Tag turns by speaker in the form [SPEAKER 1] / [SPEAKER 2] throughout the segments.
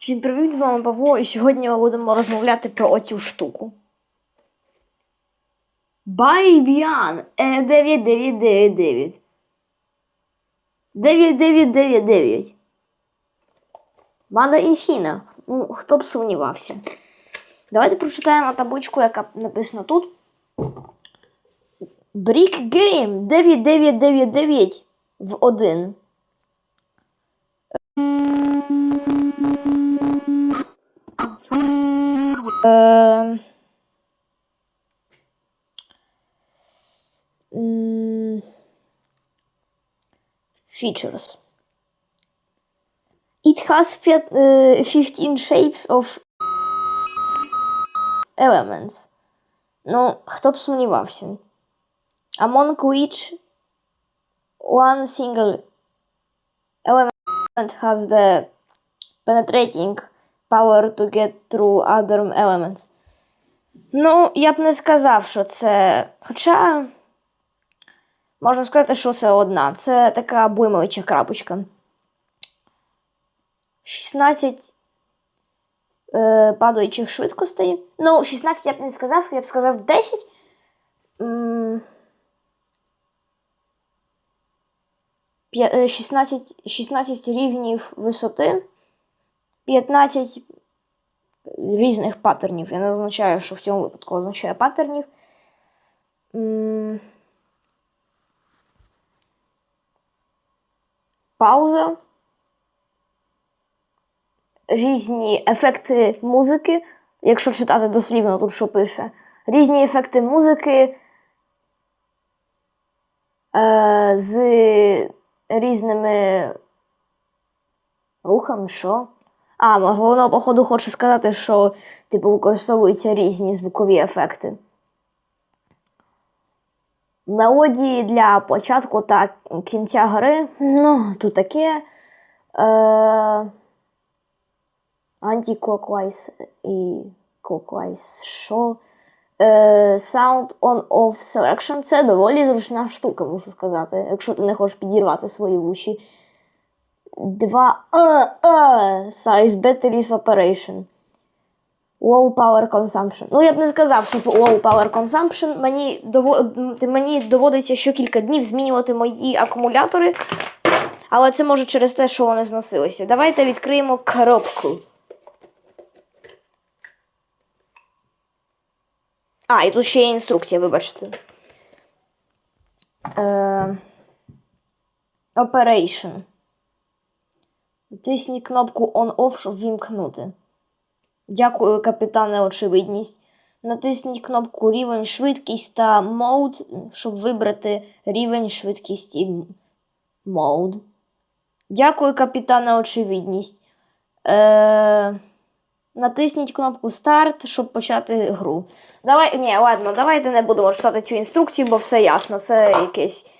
[SPEAKER 1] Всім привіт, з вами Павло, і сьогодні ми будемо розмовляти про оцю штуку. Байбіан е 9999. 9999. Мада Інхіна. Ну, хто б сумнівався. Давайте прочитаємо табличку, яка написана тут. Brick Game 9999 в 1. Е, м, Features. It has п'ят- е, 15 shapes of elements. Ну, хто б сумнівався. Among which one single element has the penetrating power to get through other elements. Ну, я б не сказав, що це. Хоча можна сказати, що це одна. Це така блимаюча крапочка. 16 е, падаючих швидкостей. Ну, 16 я б не сказав, я б сказав 10. М, е, 16, 16 рівнів висоти. 15 різних паттернів. Я не означаю, що в цьому випадку означає паттернів. Пауза. Різні ефекти музики. Якщо читати дослівно, тут що пише. Різні ефекти музики е, з різними рухами, що? А, воно, походу, хоче сказати, що типу, використовуються різні звукові ефекти. Мелодії для початку та кінця гри. Ну, тут таке. Е... І clockwise що? Е, sound on off selection це доволі зручна штука, можу сказати, якщо ти не хочеш підірвати свої вуші. 2 е, е, Size Batteries Operation. Low Power Consumption. Ну, я б не сказав, що Low Power Consumption. Мені, мені доводиться щокілька днів змінювати мої акумулятори. Але це може через те, що вони зносилися. Давайте відкриємо коробку. А, і тут ще є інструкція, вибачте. Е... Operation. Тисніть кнопку On-Off, щоб вімкнути. Дякую, капітане очевидність. Натисніть кнопку Рівень швидкість та Mode, щоб вибрати рівень швидкісті Mode. Дякую, капітане очевидність. Е... Натисніть кнопку Старт, щоб почати гру. Давай, ні, ладно, давайте не будемо читати цю інструкцію, бо все ясно. Це якесь.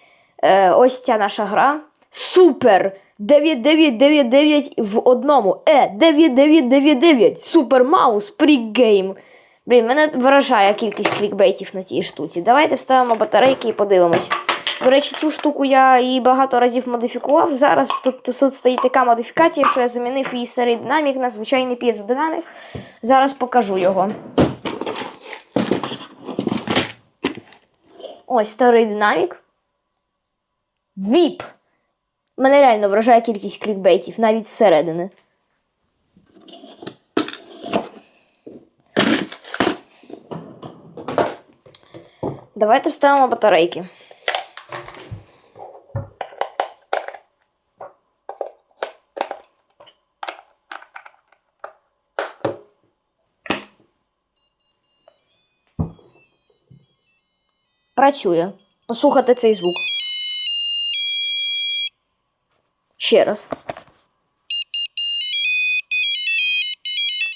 [SPEAKER 1] Е, ось ця наша гра. Супер! 9999 в одному. Е, 9999. Супер Маус, прігейм. Блін, мене вражає кількість клікбейтів на цій штуці. Давайте вставимо батарейки і подивимось. До речі, цю штуку я її багато разів модифікував. Зараз тут, тут стоїть така модифікація, що я замінив її старий динамік на звичайний п'єзодинамік. Зараз покажу його. Ось старий динамік. Віп! Мене реально вражає кількість клікбейтів, навіть зсередини. Давайте вставимо батарейки. Працює. Послухайте цей звук. Ще раз.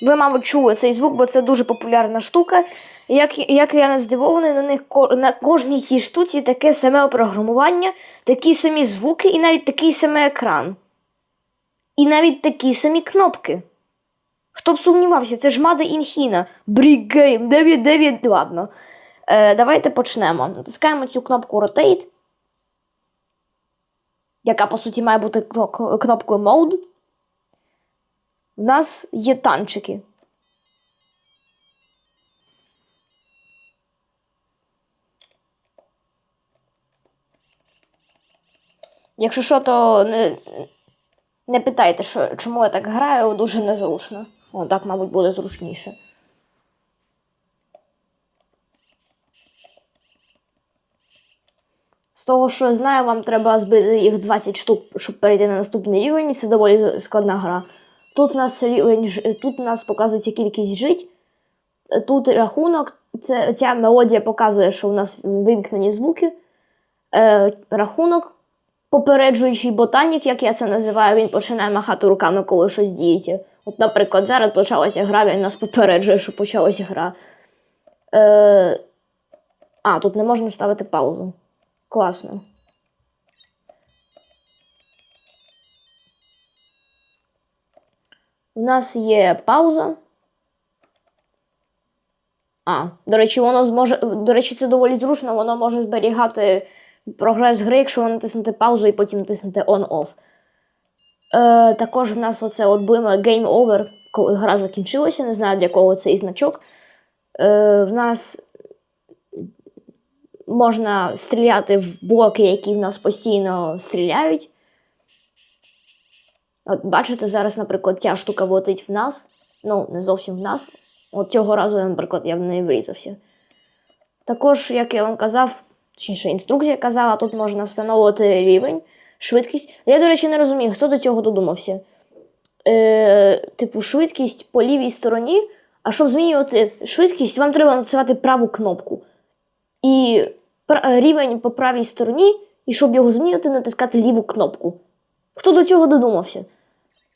[SPEAKER 1] Ви, мабуть, чули цей звук, бо це дуже популярна штука. Як, як я не здивований, на них на кожній цій штуці таке саме програмування, такі самі звуки і навіть такий самий екран. І навіть такі самі кнопки. Хто б сумнівався, це ж Мада Інхіна. Game 99. Ладно. Е, давайте почнемо. Натискаємо цю кнопку Rotate. Яка по суті має бути кнопкою Mode. В нас є танчики. Якщо що, то не, не питайте, що, чому я так граю, дуже незручно. О, так, мабуть, буде зручніше. З того, що я знаю, вам треба збити їх 20 штук, щоб перейти на наступний рівень, і це доволі складна гра. Тут в нас рівень, тут у нас показується кількість жить. Тут рахунок, це, ця мелодія показує, що у нас вимкнені звуки. Е, рахунок, попереджуючий ботанік, як я це називаю, він починає махати руками, коли щось діється. От, наприклад, зараз почалася гра, він нас попереджує, що почалася гра. Е, а, тут не можна ставити паузу. Класно. У нас є пауза. А, до речі, воно зможе. До речі, це доволі зручно, воно може зберігати прогрес гри, якщо ви натиснути паузу і потім натиснути on-off. Е, також в нас оце от блиме Game Over, коли гра закінчилася, не знаю для кого цей значок. Е, в нас можна стріляти в блоки, які в нас постійно стріляють. От бачите, зараз, наприклад, ця штука влетить в нас. Ну, не зовсім в нас. От цього разу, наприклад, я в неї врізався. Також, як я вам казав, точніше, інструкція казала, тут можна встановити рівень, швидкість. Я, до речі, не розумію, хто до цього додумався. Е, типу, швидкість по лівій стороні, а щоб змінювати швидкість, вам треба натискати праву кнопку. І рівень по правій стороні, і щоб його змінити, натискати ліву кнопку. Хто до цього додумався?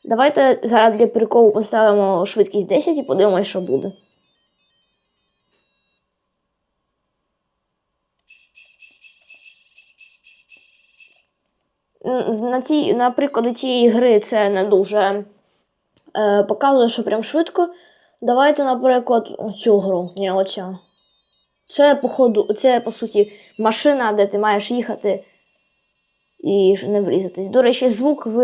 [SPEAKER 1] Давайте зараз для приколу поставимо швидкість 10 і подивимось, що буде. На, цій, на прикладі цієї гри це не дуже е, показує, що прям швидко. Давайте, наприклад, цю гру, не оця. Це, походу, це, по суті, машина, де ти маєш їхати і не врізатись. До речі, звук в,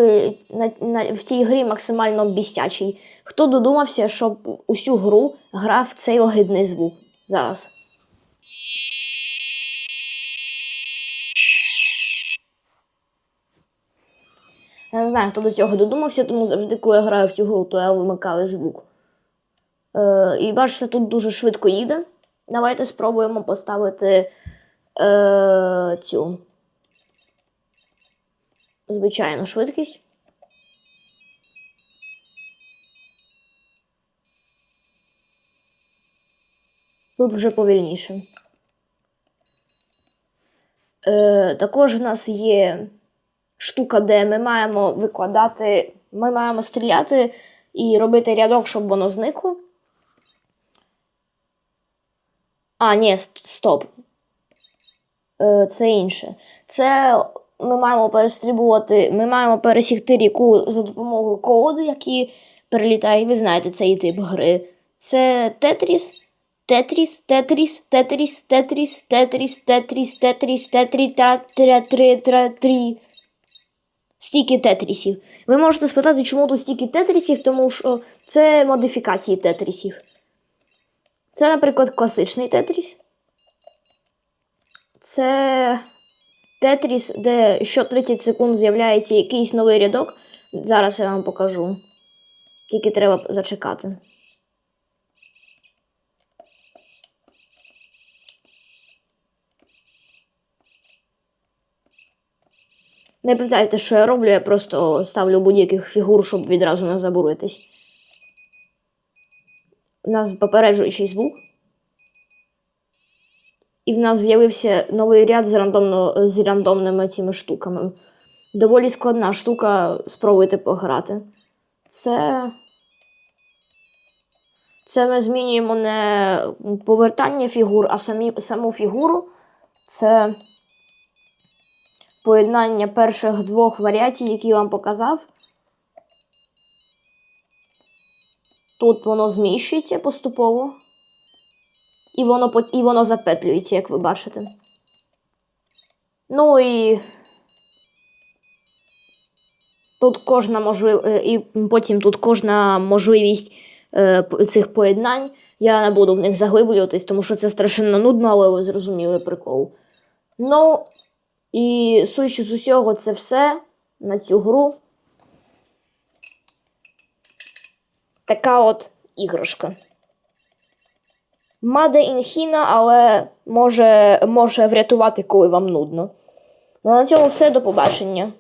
[SPEAKER 1] на, на, в цій грі максимально бістячий. Хто додумався, щоб усю гру грав цей огидний звук? Зараз. Я не знаю, хто до цього додумався, тому завжди, коли я граю в цю гру, то я вимикаю звук. Е, і бачите, тут дуже швидко їде. Давайте спробуємо поставити е, цю звичайну швидкість. Тут вже повільніше. Е, також в нас є штука, де ми маємо викладати, ми маємо стріляти і робити рядок, щоб воно зникло. А, ні, ст- стоп. Е, це інше. Це ми маємо перестрибувати, ми маємо пересігти ріку за допомогою коди, які перелітають. Ви знаєте цей тип гри. Це Тетріс. Тетріс, Тетріс, Тетріс, Тетріс, Тетріс, Тетріс, Тетріс, Тетрі. Стільки тетрісів. Ви можете спитати, чому тут стільки тетрісів, тому що це модифікації тетрісів. Це, наприклад, класичний тетріс. Це тетріс, де що 30 секунд з'являється якийсь новий рядок. Зараз я вам покажу. Тільки треба зачекати. Не питайте, що я роблю, я просто ставлю будь-яких фігур, щоб відразу не забуритись. У нас попереджуючий звук. І в нас з'явився новий ряд з, рандомно, з рандомними цими штуками. Доволі складна штука спробуйте пограти. Це. Це ми змінюємо не повертання фігур, а самі, саму фігуру. Це поєднання перших двох варіацій, які я вам показав. Тут воно зміщується поступово. І воно, і воно запетлюється, як ви бачите. Ну і. Тут кожна можлив... е, і потім тут кожна можливість е, цих поєднань. Я не буду в них заглиблюватись, тому що це страшенно нудно, але ви зрозуміли прикол. Ну, і судячи з усього, це все на цю гру. Така от іграшка. Маде інхіна, але може, може врятувати, коли вам нудно. Ну, на цьому все. До побачення.